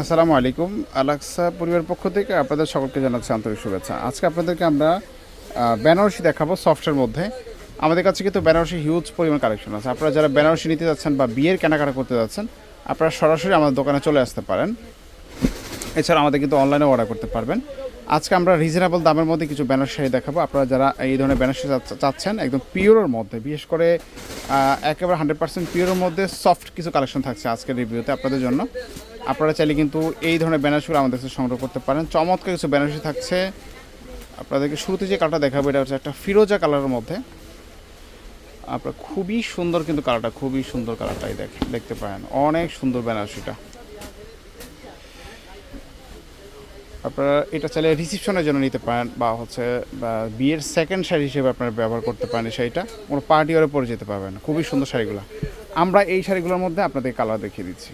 আসসালামু আলাইকুম। আলাক্সা পরিবার পক্ষ থেকে আপনাদের সকলকে জানাচ্ছি আন্তরিক শুভেচ্ছা। আজকে আপনাদেরকে আমরা বেনারসি দেখাবো সফটের মধ্যে। আমাদের কাছে কিন্তু বেনারসি হিউজ পরিমাণ কালেকশন আছে। আপনারা যারা বেনারসি নিতে যাচ্ছেন বা বিয়ের কেনাকাটা করতে যাচ্ছেন, আপনারা সরাসরি আমাদের দোকানে চলে আসতে পারেন। এছাড়া আমাদের কিন্তু অনলাইনে অর্ডার করতে পারবেন। আজকে আমরা রিজনেবল দামের মধ্যে কিছু বেনারসি শাড়ি দেখাবো। আপনারা যারা এই ধরনের বেনারসি চাচ্ছ- চাচ্ছেন, একদম পিওরের মধ্যে, বিশেষ করে একেবারে হান্ড্রেড পার্সেন্ট পিওরের মধ্যে সফট কিছু কালেকশন থাকছে আজকের রিভিউতে আপনাদের জন্য। আপনারা চাইলে কিন্তু এই ধরনের বেনারসিগুলো আমাদের কাছে সংগ্রহ করতে পারেন। চমৎকার কিছু বেনারসি থাকছে। আপনাদেরকে শুরুতে যে কালারটা দেখাবো, এটা হচ্ছে একটা ফিরোজা কালারের মধ্যে। আপনার খুবই সুন্দর কিন্তু কালারটা খুবই সুন্দর কালারটাই দেখ, দেখতে পারেন। অনেক সুন্দর বেনারসিটা আপনারা এটা চাইলে রিসিপশনের জন্য নিতে পারেন, বা হচ্ছে বিয়ের সেকেন্ড শাড়ি হিসেবে আপনারা ব্যবহার করতে পারেন এই শাড়িটা। কোনো পার্টি ওরে পরে যেতে পারবেন খুবই সুন্দর শাড়িগুলো। আমরা এই শাড়িগুলোর মধ্যে আপনাদের কালার দেখিয়ে দিচ্ছি।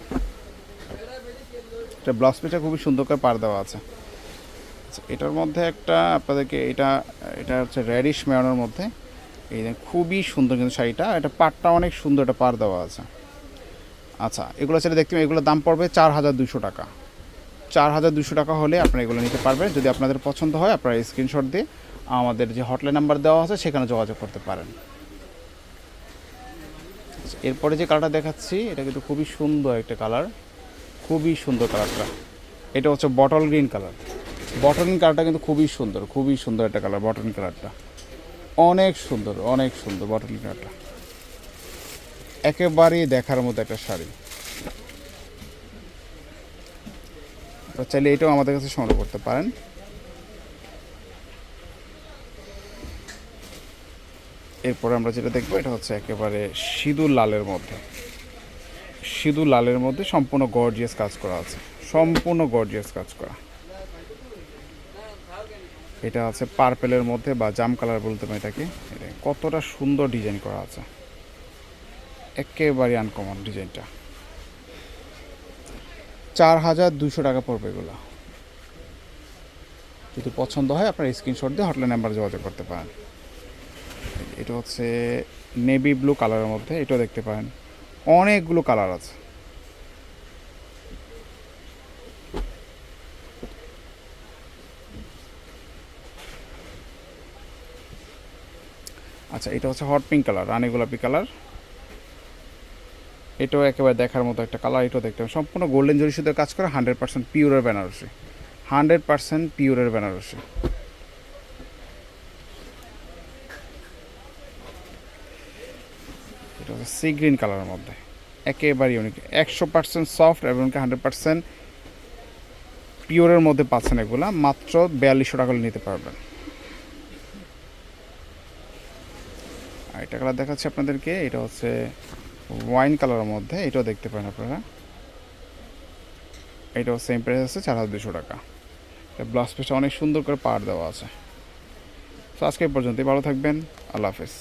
এটা ব্লাউজ পিসটা খুবই সুন্দর করে পার দেওয়া আছে। আচ্ছা এটার মধ্যে একটা আপনাদেরকে এটা এটা হচ্ছে রেডিশ মেয়নের মধ্যে। এই খুবই সুন্দর কিন্তু শাড়িটা এটা পাটটা অনেক সুন্দর এটা পার দেওয়া আছে। আচ্ছা এগুলো ছেলে দেখতে এগুলোর দাম পড়বে চার হাজার দুশো টাকা। চার হাজার দুশো টাকা হলে আপনারা এগুলো নিতে পারবেন। যদি আপনাদের পছন্দ হয় আপনারা স্ক্রিনশট দিয়ে আমাদের যে হটলাইন নাম্বার দেওয়া আছে সেখানে যোগাযোগ করতে পারেন। আচ্ছা, এরপরে যে কালারটা দেখাচ্ছি এটা কিন্তু খুবই সুন্দর একটা কালার খুবই সুন্দর কালারটা। এটা হচ্ছে bottle green colour bottle green কালারটা কিন্তু খুবই সুন্দর খুবই সুন্দর একটা কালার বটল গ্রিন কালারটা অনেক সুন্দর অনেক সুন্দর বটল গ্রিন কালারটা একেবারেই দেখার মতো একটা শাড়ি। চাইলে এটাও আমাদের কাছে সংগ্রহ করতে পারেন। এরপরে আমরা যেটা দেখব, এটা হচ্ছে একেবারে সিঁদুর লালের মধ্যে। সিঁদুর লালের মধ্যে সম্পূর্ণ গর্জিয়াস কাজ করা আছে। সম্পূর্ণ গর্জিয়াস কাজ করা। এটা আছে পার্পেলের মধ্যে বা জাম কালার বলতে পারি এটাকে। এটা কতটা সুন্দর ডিজাইন করা আছে। একেবারে আনকমন ডিজাইনটা চার হাজার দুশো টাকা পড়বে এগুলো। যদি পছন্দ হয়, আপনার স্ক্রিনশট দিয়ে হটলাইন নাম্বার যোগাযোগ করতে পারেন। এটা হচ্ছে নেভি ব্লু কালারের মধ্যে, এটাও দেখতে পারেন। অনেকগুলো কালার আছে। আচ্ছা এটা হচ্ছে হট পিঙ্ক কালার রানী গোলাপি কালার এটাও একেবারে দেখার মতো একটা কালার এটাও দেখতে পাবেন। সম্পূর্ণ গোল্ডেন জরি সুদের কাজ করে হান্ড্রেড পার্সেন্ট পিওরের বেনারসি। হান্ড্রেড পার্সেন্ট পিওরের বেনারসি। এটা হচ্ছে সি গ্রিন কালারের মধ্যে। একেবারে ইউনিক একশো পার্সেন্ট সফট এবং হান্ড্রেড পার্সেন্ট পিওরের মধ্যে পাচ্ছেন এগুলা। মাত্র বিয়াল্লিশশো টাকা নিতে পারবেন। আর এটা কালার দেখাচ্ছি আপনাদেরকে। এটা হচ্ছে ওয়াইন কালারের মধ্যে। এটাও দেখতে পারেন আপনারা। এটাও সেম প্রাইস আছে, চার হাজার দুশো টাকা। ব্লাউজ পিসটা অনেক সুন্দর করে পার দেওয়া আছে। তো আজকে পর্যন্তই। ভালো থাকবেন। আল্লাহ হাফেজ।